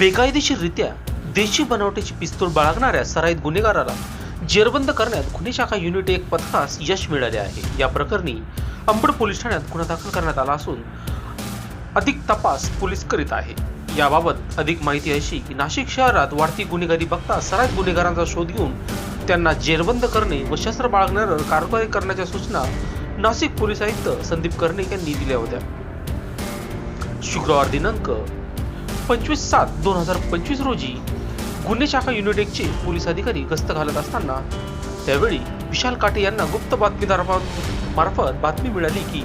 बेकायदेशीररित्या देशी बनावटीची पिस्तूल बाळगणाऱ्या सराईत गुन्हेगाराला जेरबंद करण्यात गुन्हे शाखा युनिट एक पथकास यश मिळाले आहे. या प्रकरणी अंबड पोलीस ठाण्यात गुन्हा दाखल करण्यात आला असून अधिक तपास पोलीस करीत आहे. याबाबत अधिक माहिती अशी की नाशिक शहरात वाढती गुन्हेगारी बघता सराईत गुन्हेगारांचा शोध घेऊन त्यांना जेरबंद करणे व शस्त्र बाळगणाऱ्यावर कारवाई करण्याच्या सूचना नाशिक पोलीस आयुक्त संदीप कर्णिक यांनी दिल्या होत्या. शुक्रवार दिनांक पंचवीस सात दोन हजार पंचवीस रोजी गुन्हे शाखा युनिटेकचे पोलीस अधिकारी गस्त घालत असताना त्यावेळी विशाल काटे यांना गुप्त बातमीदार मार्फत बातमी मिळाली की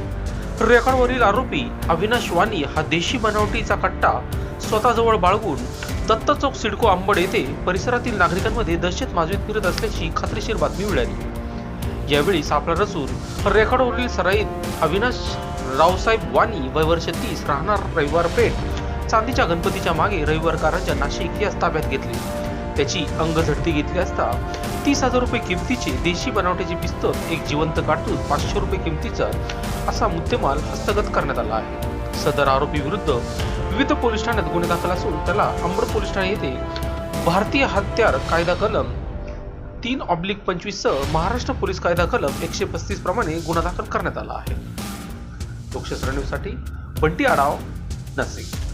रेकॉर्डवरील आरोपी अविनाश वाणी हा देशी बनावटीचा कट्टा स्वतःजवळ बाळगून दत्त चौक सिडको आंबड येथे परिसरातील नागरिकांमध्ये दहशत माजवीत फिरत असल्याची खात्रीशीर बातमी मिळाली. यावेळी सापळा रचून रेकॉर्डवरील सराईत अविनाश रावसाहेब वाणी वय वर्ष तीस राहणार रविवार पेठ चांदीच्या गणपतीच्या मागे रविवारकारांच्या नाशिक यास ताब्यात घेतली. त्याची अंगझडती घेतली असता तीस हजार रुपये किमतीचे देशी बनावटीचे पिस्तूल एक जिवंत काढतून पाचशे रुपये किमतीचा असा मुद्देमाल हस्तगत करण्यात आला आहे. सदर आरोपी विरुद्ध विविध पोलीस ठाण्यात गुन्हे दाखल असून त्याला अंबड पोलीस ठाणे येथे भारतीय हत्यार कायदा कलम तीन ऑब्लिक पंचवीस सह महाराष्ट्र पोलीस कायदा कलम एकशे पस्तीस प्रमाणे गुन्हा दाखल करण्यात आला आहे. लोकशास्त्र न्यूजसाठी बंटी आढाव नाशिक.